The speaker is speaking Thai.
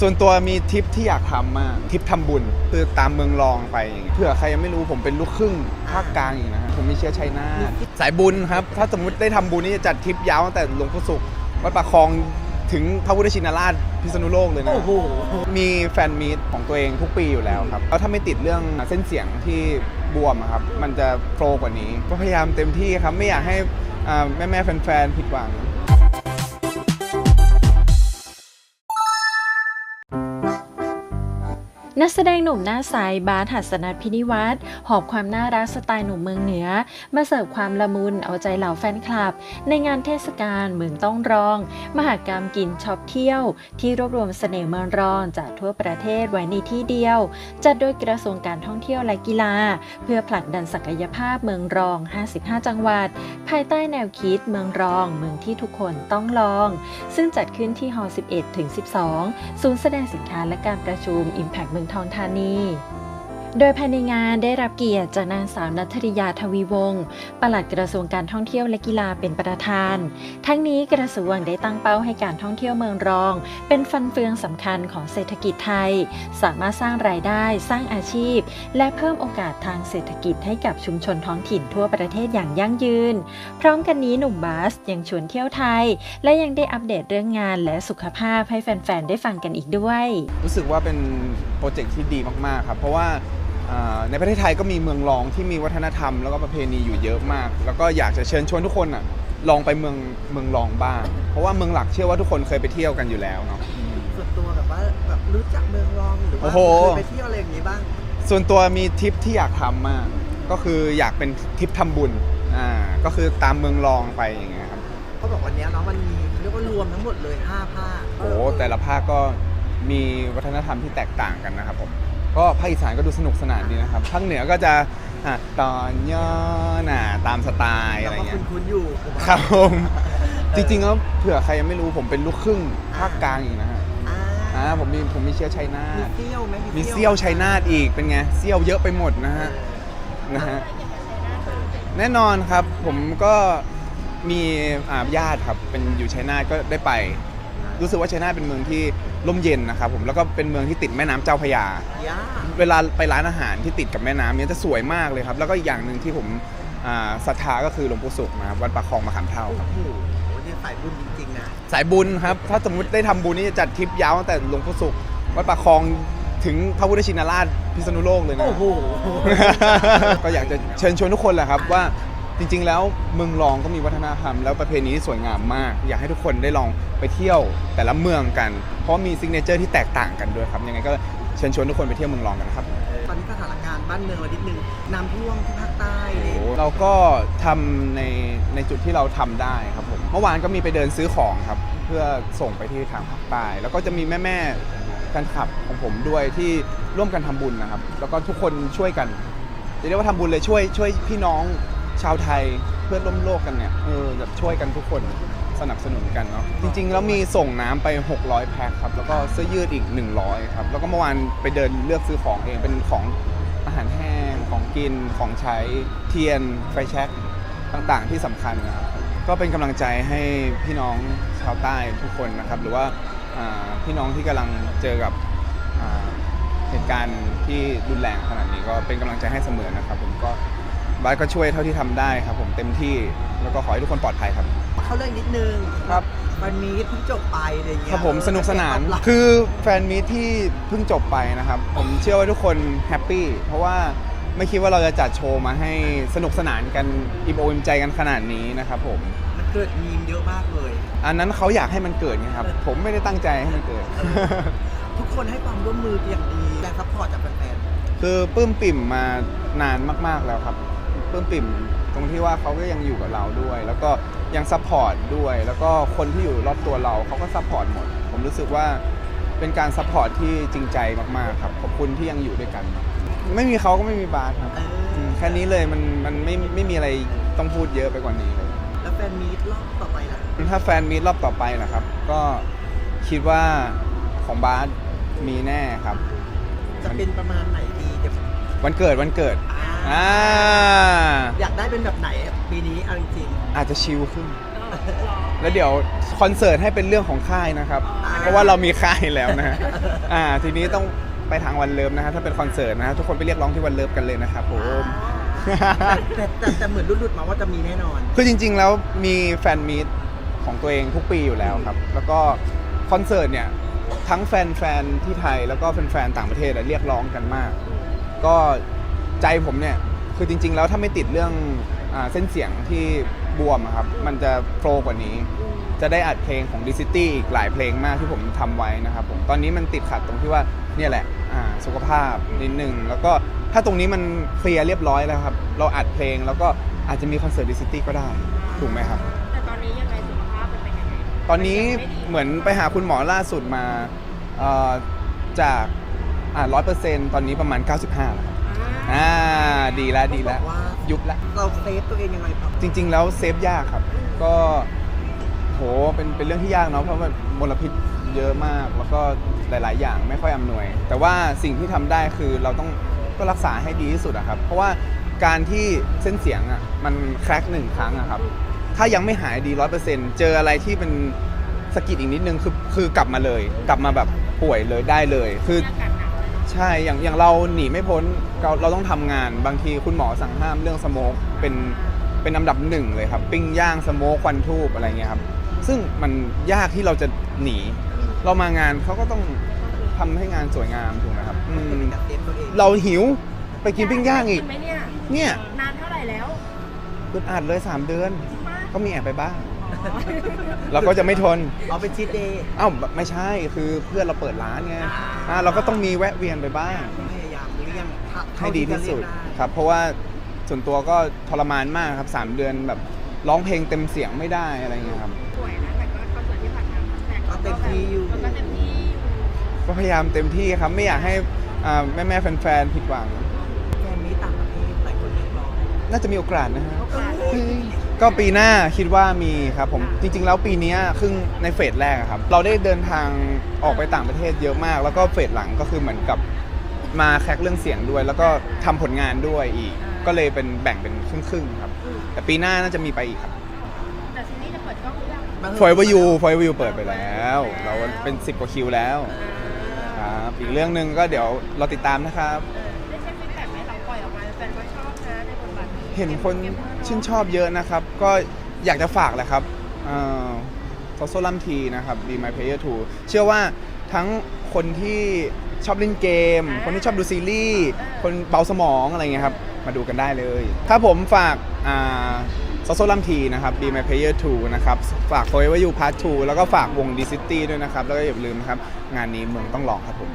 ส่วนตัวมีทริปที่อยากทำมากทริปทำบุญคือตามเมืองรองไปอย่างเงี้ยเผื่อใครยังไม่รู้ผมเป็นลูกครึ่งภาคกลางอีกนะฮะผมมีเชื้อชัยนาทสายบุญครับ ถ้าสมมติได้ทำบุญนี่จะจัดทริปยาวตั้งแต่หลวงพ่อสุขวัดปากคลองถึงพระพุทธชินราชพิษณุโลกเลยนะ โอ้โห มีแฟนมีตของตัวเองทุกปีอยู่แล้วครับแล้วถ้าไม่ติดเรื่องเส้นเสียงที่บวมอะครับ มันจะโฟลว์กว่านี้ ก็พยายามเต็มที่ครับ ไม่อยากให้แม่าแม่ๆแฟนๆผิดหวัง นักแสดงหนุ่มหน้าใสบาสหัสนัทพินิวัฒน์หอบความน่ารักสไตล์หนุ่มเมืองเหนือ มาเสิร์ฟความละมุนเอาใจเหล่าแฟนคลับ ในงานเทศกาลเมืองต้องรอง มหากรรมกินช็อปเที่ยว ที่รวบรวมเสน่ห์เมืองรองจากทั่วประเทศไว้ในที่เดียว จัดโดยกระทรวงการท่องเที่ยวและกีฬา เพื่อผลักดันศักยภาพเมืองรอง 55 จังหวัด ภายใต้แนวคิดเมืองรอง เมืองที่ทุกคนต้องลอง ซึ่งจัดขึ้นที่ฮอล11ถึง12 ศูนย์แสดงสินค้าและการประชุม Impact เมืองทองธานี โดยภายในงานได้รับเกียรติจากนางสาวนัทริยาทวีวงศ์ปลัดกระทรวงการท่องเที่ยวและกีฬาเป็นประธาน ทั้งนี้กระทรวงได้ตั้งเป้าให้การท่องเที่ยวเมืองรอง เป็นฟันเฟืองสำคัญของเศรษฐกิจไทย สามารถสร้างรายได้ สร้างอาชีพ และเพิ่มโอกาสทางเศรษฐกิจให้กับชุมชนท้องถิ่นทั่วประเทศอย่างยั่งยืน พร้อมกันนี้หนุ่มบาสยังชวนเที่ยวไทย และยังได้อัปเดตเรื่องงานและสุขภาพให้แฟนๆได้ฟังกันอีกด้วย รู้สึกว่าเป็นโปรเจกต์ที่ดีมากๆครับเพราะว่า อ่าในประเทศไทยก็มีเมืองรองที่มีวัฒนธรรมแล้วก็ประเพณีอยู่เยอะมาก แล้วก็อยากจะเชิญชวนทุกคนอะลองไปเมืองเมืองรองบ้าง เพราะว่าเมืองหลักเชื่อว่าทุกคนเคยไปเที่ยวกันอยู่แล้วเนาะ ส่วนตัวแบบว่าแบบรู้จักเมืองรองหรือโอ้ว่าโหเคยไปเที่ยวอะไรอย่างนี้บ้าง ส่วนตัวมีทริปที่อยากทำมาก ก็คืออยากเป็นทริปทำบุญอ่าก็คือตามเมืองรองไปอย่างเงี้ยครับเขาบอกวันเนี้ยเนาะมันมีเขาเรียกว่ารวมทั้งหมดเลย5ภาคโอ้แต่ละภาคก็มีวัฒนธรรมที่แตกต่างกันนะครับผม ก็ภาคอีสานก็ดูสนุกสนานดีนะครับภาคเหนือก็จะอะตอนย่อหน่ะตามสไตล์อะไรเราก็เงี้ย คุ้นๆอยู่ผมว่าครับผมจริงๆแล้วเผื่อใครยังไม่รู้ผมเป็นลูกครึ่งภาคกลางอีกนะฮะอ่าอ่าผมมีผมมีเชื้อชัยนามีทเซี่ยวไหมมีเซี่ยวชัยนาทอีกเป็นไงเซี่ยวเยอะไปหมดนะฮะนะฮะแน่นอนครับผมก็มีอ่าญาติครับเป็นอยู่ชัยนาทก็ได้ไป รู้สึกว่าชัยนาทเป็นเมืองที่ ร่มเย็นนะครับผมแล้วก็เป็นเมืองที่ติดแม่น้ำเจ้าพระยา ย่าเวลาไปร้านอาหารที่ติดกับแม่น้ำเนี่ยจะสวยมากเลยครับ แล้วก็อีกอย่างหนึ่งที่ผมอ่าศรัทธาก็คือหลวงปู่ศุกร์นะครับวัดปากคลองมะขามเท่าโอ้ครับ โหนี่สายบุญจริงๆนะ สายบุญครับ ถ้าสมมติได้ทำบุญนี่จะจัดทริปยาวตั้งแต่หลวงปู่ศุกร์วัดปากคลองถึงพระพุทธชินราชพิษณุโลกเลยนะ โอ้โห ก็อยากจะเชิญชวนทุกคนแหละครับว่า จริง ๆ แล้วเมืองรองก็มีวัฒนธรรมแล้วประเพณีที่สวยงามมาก อยากให้ทุกคนได้ลองไปเที่ยวแต่ละเมืองกัน เพราะมีซิกเนเจอร์ที่แตกต่างกันด้วยครับยังไงก็เชิญชวนทุกคนไปเที่ยวเมืองรองกันนะครับ ตอนนี้สถานการณ์บ้านเมืองเรานิดนึงน้ำท่วมที่ภาคใต้เลยเราก็ทำในในจุดที่เราทำได้ครับผมเมื่อวานก็มีไปเดินซื้อของครับ เพื่อส่งไปที่ทางภาคใต้แล้วก็จะมีแม่แม่ๆแฟนคลับของผมด้วยที่ร่วมกันทำบุญนะครับ แล้วก็ทุกคนช่วยกันจะเรียกว่าทำบุญเลยช่วยช่วยพี่น้อง ชาวไทยเพื่อนร่วมโลกกันเนี่ยเออแบบช่วยกันทุกคนสนับสนุนกันเนาะจริงๆ แล้วมีส่งน้ำไป 600 แพ็คครับ แล้วก็เสื้อยืดอีก 100 ครับ แล้วก็เมื่อวานไปเดินเลือกซื้อของเองเป็นของอาหารแห้งของกินของใช้เทียนไฟแช็กต่างๆ ที่สำคัญนะครับก็เป็นกำลังใจให้พี่น้องชาวใต้ทุกคนนะครับ หรือว่าอ่าพี่น้องที่กำลังเจอกับอ่าเหตุการณ์ที่รุนแรงขนาดนี้ก็เป็นกำลังใจให้เสมอนะครับ ผมก็ บาสก็ช่วยเท่าที่ทำได้ครับ ผมเต็มที่แล้วก็ขอให้ทุกคนปลอดภัยครับ เข้าเรื่องนิดนึงครับ วันนี้เพิ่งจบไปอะไรอย่างเงี้ยครับผมสนุกสนานเออคือแฟนมีตที่เพิ่งจบไปนะครับ ผมเชื่อว่าทุกคนแฮปปี้เพราะว่าไม่คิดว่าเราจะจัดโชว์มาให้สนุกสนานกันอิ่มอกอิ่มใจกันขนาดนี้นะครับผมมันเกิดมีมเยอะมากเลย อันนั้นเขาอยากให้มันเกิดไงครับ ผมไม่ได้ตั้งใจให้มันเกิด ทุกคนให้ความร่วมมือเป็นอย่างดีแรงซัพพอร์ตจากแฟนคือปลื้มปิ่มมานานมาก ๆแล้วครับ ปลื้มปิ่มตรงที่ว่าเขาก็ยังอยู่กับเราด้วย แล้วก็ยังซัพพอร์ตด้วย แล้วก็คนที่อยู่รอบตัวเราเขาก็ซัพพอร์ตหมด ผมรู้สึกว่าเป็นการซัพพอร์ตที่จริงใจมากๆครับขอบคุณที่ยังอยู่ด้วยกัน ไม่มีเขาก็ไม่มีบาสครับๆเอออืมแค่นี้เลยมันมันไม่ไม่มีอะไรต้องพูดเยอะไปกว่านี้เลย แล้วแฟนมีตรอบต่อไปล่ะถ้าแฟนมีตรอบต่อไปนะครับ ก็คิดว่าของบาสมีแน่ครับ จะเป็นประมาณไหนดีเดี๋ยววันเกิดวันเกิด อ่า อ่าอยากได้เป็นแบบไหนปีนี้เอาจริงอาจจะชิลขึ้นๆแล้วเดี๋ยวคอนเสิร์ตให้เป็นเรื่องของค่ายนะครับ เพราะว่าเรามีค่ายแล้วนะฮะอ่าทีนี้ต้องไปทางวันเลิฟนะฮะถ้าเป็นคอนเสิร์ตนะฮะทุกคนไปเรียกร้องที่วันเลิฟกันเลยนะครับผมแต่แต่แต่เหมือนรุดๆมาว่าจะมีแน่นอน คือจริงๆ แล้วมีแฟนมีตของตัวเองทุกปีอยู่แล้วครับ แล้วก็คอนเสิร์ตเนี่ย ทั้งแฟนๆ ที่ไทยแล้วก็แฟนๆ ต่างประเทศอะเรียกร้องกันมาก ก็ ใจผมเนี่ยคือจริง ๆ แล้วถ้าไม่ติดเรื่องอาเส้นเสียงที่บวมอะครับมันจะโฟล์กว่านี้ จะได้อัดเพลงของดิซิตี้อีกหลายเพลงมากที่ผมทำไว้นะครับผมตอนนี้มันติดขัดตรงที่ว่าเนี่ยแหละอ่าสุขภาพนิดนึงแล้วก็ถ้าตรงนี้มันเคลียร์เรียบร้อยแล้วครับเราอัดเพลงแล้วก็อาจจะมีคอนเสิร์ตดิซิตี้ก็ได้ถูกไหมครับ แต่ตอนนี้ยังไงสุขภาพมันเป็นยังไงตอนนี้เหมือนไปหาคุณหมอล่าสุดมาเอ่อจากอ่าร้อยเปอร์เซ็นต์ตอนนี้ประมาณ 95แล้วครับ อ่าดีแล้วดีแล้วบอกว่ายุบแล้วเราเซฟตัวเองยังไงครับจริง ๆ แล้วเซฟยากครับ ก็โหเป็นเป็นเรื่องที่ยากเนาะเพราะว่ามลพิษเยอะมาก แล้วก็หลาย ๆ อย่างไม่ค่อยอำนวย แต่ว่าสิ่งที่ทำได้คือเราต้องก็รักษาให้ดีที่สุดอะครับ เพราะว่าการที่เส้นเสียงอะมันแครกหนึ่งครั้งอะครับ ถ้ายังไม่หายดีร้อยเปอร์เซ็นต์เจออะไรที่เป็นสะกิดอีกนิดนึงคือคือกลับมาเลย กลับมาแบบป่วยเลยได้เลย คือ ใช่อย่างอย่างเราหนีไม่พ้นเราเราต้องทำงานบางทีคุณหมอสั่งห้ามเรื่องสโมกเป็นเป็นอันดับหนึ่งเลยครับ ปิ้งย่างสโมกควันทูบอะไรเงี้ยครับซึ่งมันยากที่เราจะหนี เรามางานเขาก็ต้องทำให้งานสวยงามถูกไหมครับอืเป็นมการเซฟตัวเองเราหิวไปกินปิ้งย่างอีกกินไหมเนี่ยเนี่ยนานเท่าไหร่แล้วอึดอัดเลย 3 เดือนจริงมากก็มีแอบไปบ้าง เราก็จะไม่ทน เอาเป็นชีตเดย์เอ้าไม่ใช่คือเพื่อนเราเปิดร้านไงอ่าเราก็ต้องมีแวะเวียนไปบ้าง พยายามเลี่ยงเท่าให้ดีที่สุดเลี่ยงไครับ เพราะว่าส่วนตัวก็ทรมานมากครับ 3 เดือนแบบร้องเพลงเต็มเสียงไม่ได้อะไรเงี้ยครับ ป่วยนะแต่ก็คอนเสิร์ตที่ผ่านมาแต่ก็เต็มที่อยู่มันก็เต็มที่อยู่ก็พยายามเต็มที่ครับไม่อยากให้แม่าแม่ๆแฟนๆผิดหวัง แฟนมีต่างประเทศหลายคนเรียกร้องน่าจะมีโอกาสนะฮะ โอกาส ก็ปีหน้าคิดว่ามีครับผมจริง ๆ แล้วปีเนี้ยครึ่งในเฟสแรกอะครับ เราได้เดินทางออกไปต่างประเทศเยอะมาก แล้วก็เฟสหลังก็คือเหมือนกับมาแคร็กเรื่องเสียงด้วย แล้วก็ทำผลงานด้วยอีก ก็เลยเป็นแบ่งเป็นครึ่งๆครับ แต่ปีหน้าน่าจะมีไปอีกครับแต่ซีรีส์จะเปิดกล้องหรือยังฟอยวิวฟอยวิวเปิดไปแล้ว เราเป็น 10กว่าคิวแล้วครับอีกเรื่องหนึ่งก็เดี๋ยวเราติดตามนะครับ เออ เห็นคนชื่นชอบเยอะนะครับ ก็อยากจะฝากแหละครับโซโซลัมทีนะครับ Be My Player 2 เชื่อว่าทั้งคนที่ชอบเล่นเกม คนที่ชอบดูซีรีส์ คนเบาสมองอะไรเงี้ยครับ มาดูกันได้เลย ถ้าผมฝากโซโซลัมทีนะครับ Be My Player 2 นะครับ ฝาก Forever You Part 2แล้วก็ฝากวง D City ด้วยนะครับ แล้วก็อย่าลืมนะครับ งานนี้เมืองต้องลองครับผม